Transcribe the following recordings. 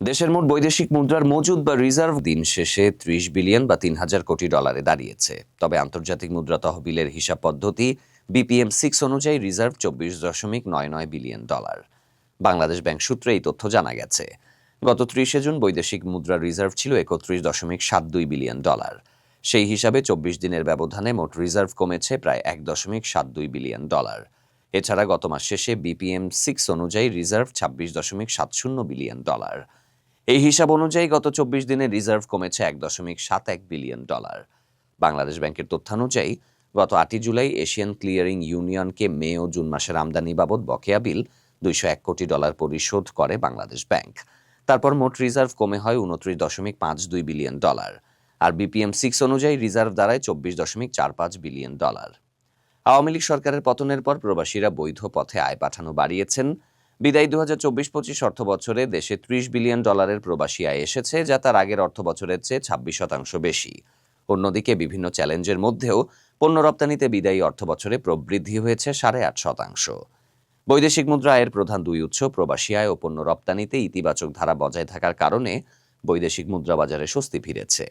দেশের মোট বৈদেশিক মুদ্রার মজুদ বা রিজার্ভ দিন শেষে ত্রিশ বিলিয়ন বা তিন হাজার কোটি ডলারে দাঁড়িয়েছে। তবে আন্তর্জাতিক মুদ্রা তহবিলের হিসাব পদ্ধতি বিপিএম সিক্স অনুযায়ী রিজার্ভ চব্বিশ দশমিক নয় নয় বিলিয়ন ডলার। বাংলাদেশ ব্যাংক সূত্রে এই তথ্য জানা গেছে। গত ত্রিশে জুন বৈদেশিক মুদ্রার রিজার্ভ ছিল একত্রিশ দশমিক সাত দুই বিলিয়ন ডলার। সেই হিসাবে চব্বিশ দিনের ব্যবধানে মোট রিজার্ভ কমেছে প্রায় এক দশমিক সাত দুই বিলিয়ন ডলার। এছাড়া গত মাস শেষে বিপিএম সিক্স অনুযায়ী রিজার্ভ ছাব্বিশ দশমিক সাত শূন্য বিলিয়ন ডলার। এই হিসাব অনুযায়ী গত চব্বিশ দিনে রিজার্ভ কমেছে এক দশমিক সাত এক বিলিয়ন ডলার। বাংলাদেশ ব্যাংকের তথ্যানুযায়ী, গত আটই জুলাই এশিয়ান ক্লিয়ারিং ইউনিয়নকে মে ও জুন মাসের আমদানি বাবদ বকেয়া বিল দুইশো এক কোটি ডলার পরিশোধ করে বাংলাদেশ ব্যাংক। তারপর মোট রিজার্ভ কমে হয় উনত্রিশ দশমিক পাঁচ দুই বিলিয়ন ডলার। আর বিপিএম সিক্স অনুযায়ী রিজার্ভ দাঁড়ায় চব্বিশ দশমিক চার পাঁচ বিলিয়ন ডলার। আওয়ামী লীগ সরকারের পতনের পর প্রবাসীরা বৈধ পথে আয় পাঠানো বাড়িয়েছেন। বিদায়ী দু হাজার চব্বিশ পঁচিশ অর্থ বছরে দেশে ত্রিশ বিলিয়ন ডলারের প্রবাসী আয় এসেছে, যা তার আগের অর্থ বছরের চেয়ে ছাব্বিশ শতাংশ বেশি। অন্যদিকে বিভিন্ন চ্যালেঞ্জের মধ্যেও পণ্য রপ্তানিতে বিদায়ী অর্থ বছরে প্রবৃদ্ধি হয়েছে সাড়ে আট শতাংশ। বৈদেশিক মুদ্রা আয়ের প্রধান দুই উৎস, প্রবাসী আয় ও পণ্য রপ্তানিতে ইতিবাচক ধারা বজায় থাকার কারণে বৈদেশিক মুদ্রা বাজারে স্বস্তি ফিরেছে।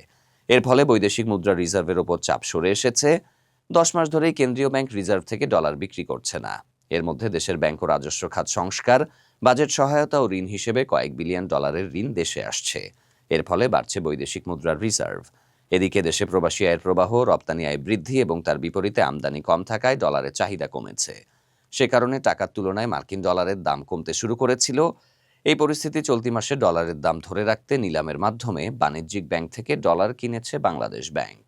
এর ফলে বৈদেশিক মুদ্রা রিজার্ভের ওপর চাপ সরে এসেছে। দশ মাস ধরেই কেন্দ্রীয় ব্যাংক রিজার্ভ থেকে ডলার বিক্রি করছে না। এর মধ্যে দেশের ব্যাংক ও রাজস্ব খাত সংস্কার, বাজেট সহায়তা ও ঋণ হিসেবে কয়েক বিলিয়ন ডলারের ঋণ দেশে আসছে। এর ফলে বাড়ছে বৈদেশিক মুদ্রার রিজার্ভ। এদিকে দেশে প্রবাসী আয়ের প্রবাহ, রপ্তানি আয় বৃদ্ধি এবং তার বিপরীতে আমদানি কম থাকায় ডলারের চাহিদা কমেছে। সে কারণে টাকার তুলনায় মার্কিন ডলারের দাম কমতে শুরু করেছিল। এই পরিস্থিতি চলতি মাসে ডলারের দাম ধরে রাখতে নিলামের মাধ্যমে বাণিজ্যিক ব্যাংক থেকে ডলার কিনেছে বাংলাদেশ ব্যাংক।